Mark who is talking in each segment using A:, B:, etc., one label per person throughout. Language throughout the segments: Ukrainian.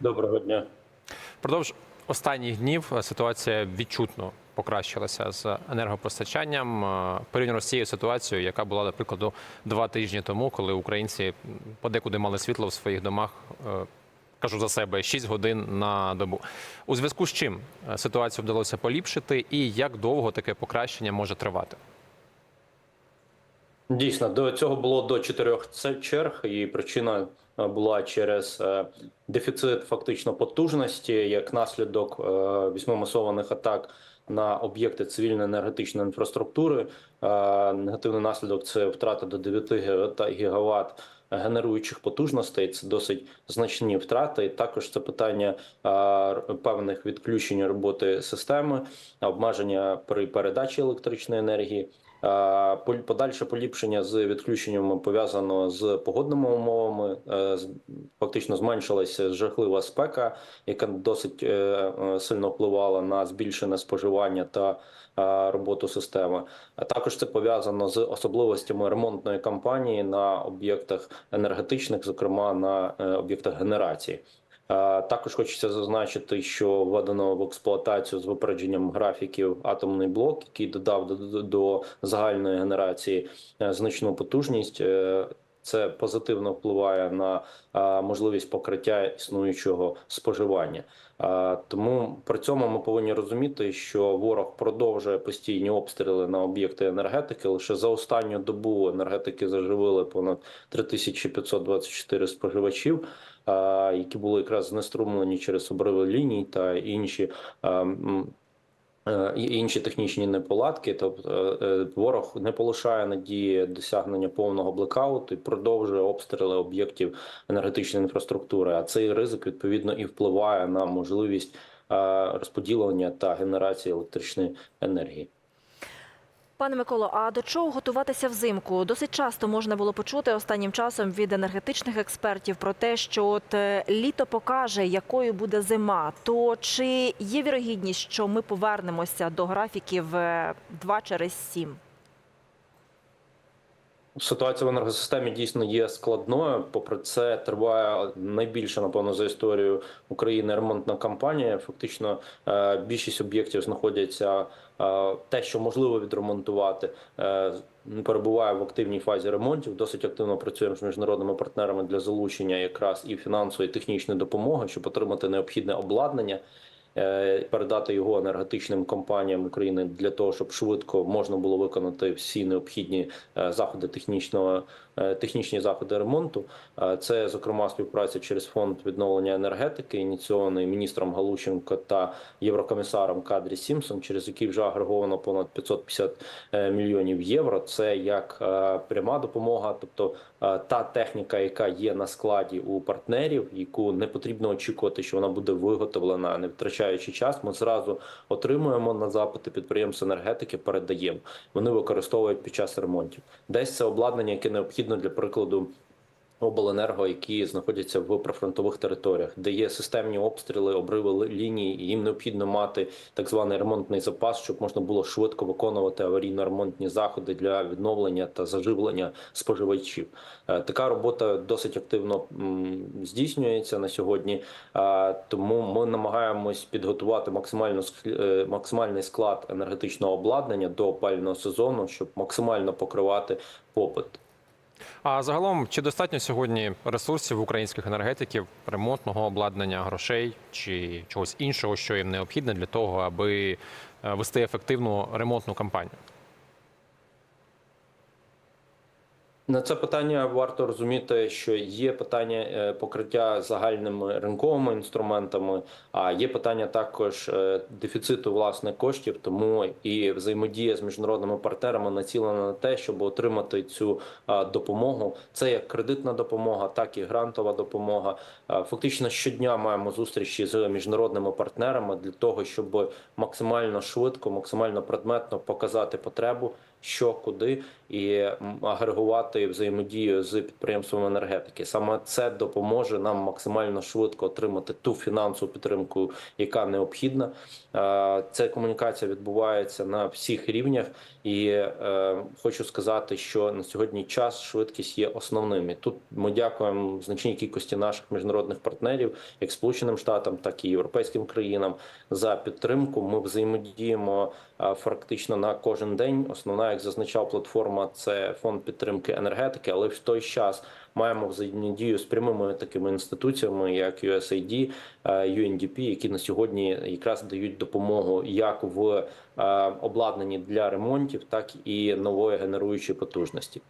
A: Доброго дня.
B: Впродовж останніх днів е, ситуація відчутно покращилася з енергопостачанням е, порівняно з цією ситуацією, яка була, наприклад, два тижні тому, коли українці подекуди мали світло в своїх домах. е, Кажу за себе 6 годин на добу. У зв'язку з чим ситуацію вдалося поліпшити, і як довго таке покращення може тривати?
A: Дійсно, до цього було до чотирьох черг, і причина е, була через е, дефіцит фактично потужності як наслідок е, вісьми масованих атак на об'єкти цивільної енергетичної інфраструктури. Негативний наслідок це втрата до 9 гігават- генеруючих потужностей. Це досить значні втрати. І також це питання певних відключень роботи системи, обмеження при передачі електричної енергії. Подальше поліпшення з відключенням пов'язано з погодними умовами. Е, Фактично зменшилася жахлива спека, яка досить е, е, сильно впливала на збільшене споживання та роботу системи. А також це пов'язано з особливостями ремонтної кампанії на об'єктах енергетичних, зокрема на об'єктах генерації. Е, Також хочеться зазначити, що введено в експлуатацію з випередженням графіків атомний блок, який додав до, до, до загальної генерації е, значну потужність. Це позитивно впливає на можливість покриття існуючого споживання. Тому при цьому ми повинні розуміти, що ворог продовжує постійні обстріли на об'єкти енергетики. Лише за останню добу енергетики заживили понад 3524 споживачів які були якраз знеструмлені через обриви ліній та інші. Е, інші технічні неполадки, тобто ворог не полишає надії досягнення повного блекауту і продовжує обстріли об'єктів енергетичної інфраструктури. А цей ризик відповідно і впливає на можливість розподілення та генерації електричної енергії.
C: Пане Миколо, а до чого готуватися взимку? Досить часто можна було почути останнім часом від енергетичних експертів про те, що от е, літо покаже, якою буде зима. То чи є вірогідність, що ми повернемося до графіків е, 2 через 7?
A: Ситуація в енергосистемі дійсно є складною. Попри це, триває найбільша, напевно, за історію України ремонтна кампанія. Фактично, е, більшість об'єктів знаходяться е, те, що можливо відремонтувати. е, Перебуває в активній фазі ремонтів. Досить активно працюємо з міжнародними партнерами для залучення якраз і фінансової і технічної допомоги, щоб отримати необхідне обладнання. Е, Передати його енергетичним компаніям України для того, щоб швидко можна було виконати всі необхідні е, заходи технічного технічні заходи ремонту. Е, Це зокрема співпраця через фонд відновлення енергетики, ініційований міністром Галущенко та єврокомісаром Кадрі Сімсон, через який вже агреговано понад 550 е, мільйонів євро. Це як е, пряма допомога, тобто е, та техніка, яка є на складі у партнерів, яку не потрібно очікувати, що вона буде виготовлена, не втрачаючи час. Ми зразу отримуємо на запити підприємств енергетики, передаємо. Вони використовують під час ремонтів. Десь це обладнання, яке необхідно для прикладу. Обленерго, які знаходяться в прифронтових територіях, де є системні обстріли, обриви ліній, і їм необхідно мати так званий ремонтний запас, щоб можна було швидко виконувати аварійно-ремонтні заходи для відновлення та заживлення споживачів. Е, Така робота досить активно здійснюється на сьогодні. Е, Тому ми намагаємось підготувати максимально е, максимальний склад енергетичного обладнання до опалювального сезону, щоб максимально покривати попит.
B: А загалом, чи достатньо сьогодні ресурсів українських енергетиків, ремонтного обладнання, грошей чи чогось іншого, що їм необхідне для того, аби е, вести ефективну ремонтну кампанію?
A: На це питання варто розуміти, що є питання е, покриття загальними ринковими інструментами, а є питання також е, дефіциту власне коштів. Тому і взаємодія з міжнародними партнерами націлена на те, щоб отримати цю допомогу. Це як кредитна допомога, так і грантова допомога. Фактично щодня маємо зустрічі з міжнародними партнерами для того, щоб максимально швидко, максимально предметно показати потребу що куди, і агрегувати взаємодію з підприємством енергетики. Саме це допоможе нам максимально швидко отримати ту фінансову підтримку, яка необхідна. Е, Ця комунікація відбувається на всіх рівнях, і е, хочу сказати, що на сьогодні час швидкість є основними. Тут ми дякуємо значній кількості наших міжнародних партнерів, як Сполученим Штатам, так і європейським країнам за підтримку. Ми взаємодіємо е, фактично на кожен день. Основна, як зазначав платформа, це фонд підтримки енергетики, але в той час маємо взаємодію з прямими такими інституціями, як USAID, е, UNDP, які на сьогодні якраз дають допомогу як в е, обладнанні для ремонтів, так і нової генеруючої потужності.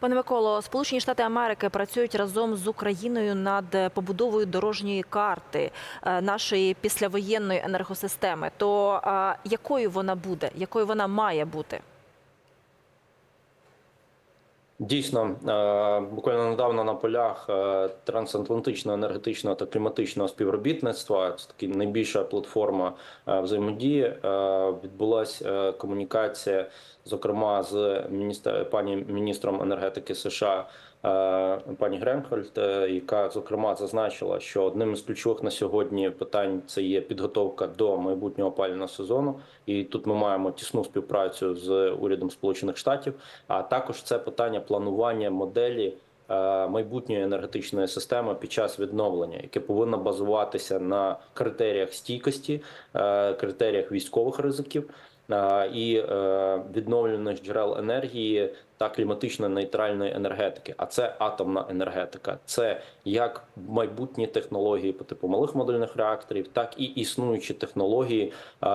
C: Пане Миколо, Сполучені Штати Америки працюють разом з Україною над побудовою дорожньої карти е, нашої післявоєнної енергосистеми. То якою вона буде, якою вона має бути?
A: Дійсно, е, буквально недавно на полях е, трансатлантичного енергетичного та кліматичного співробітництва це таки найбільша платформа е, взаємодії. Відбулася комунікація, зокрема з міністр пані міністром енергетики США. Е, Пані Гренхольд, е, яка зокрема зазначила, що одним із ключових на сьогодні питань це є підготовка до майбутнього опалювального сезону, і тут ми маємо тісну співпрацю з урядом Сполучених Штатів. А також це питання планування моделі е, майбутньої енергетичної системи під час відновлення, яке повинно базуватися на критеріях стійкості, критеріях військових ризиків. Е, І відновлюваних відновлених джерел енергії та кліматично нейтральної енергетики, а це атомна енергетика, це як майбутні технології по типу малих модульних реакторів, так і існуючі технології е,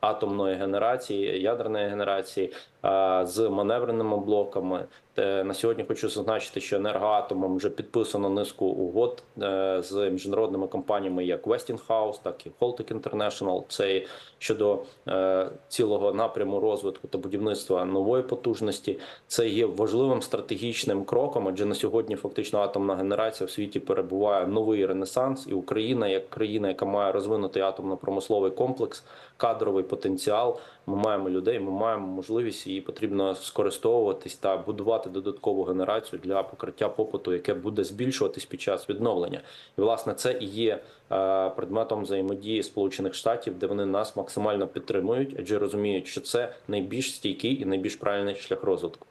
A: атомної генерації, ядерної генерації. е, з маневреними блоками. На сьогодні хочу зазначити, що енергоатомом вже підписано низку угод е, з міжнародними компаніями, як Westinghouse, так і Holtec International. Це щодо е, цілого напряму розвитку та будівництва нової потужності. Це є важливим стратегічним кроком, адже на сьогодні фактично атомна генерація в світі перебуває новий ренесанс, і Україна, як країна, яка має розвинутий атомно-промисловий комплекс, кадровий потенціал. Ми маємо людей, ми маємо можливість її потрібно скористовуватись та будувати додаткову генерацію для покриття попиту, яке буде збільшуватись під час відновлення. І власне це і є е, предметом взаємодії Сполучених Штатів, де вони нас максимально підтримують, адже розуміють, що це найбільш стійкий і найбільш правильний шлях розвитку.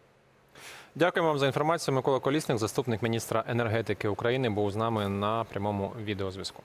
B: Дякуємо вам за інформацію. Микола Колісник, заступник міністра енергетики України, був з нами на прямому відеозв'язку.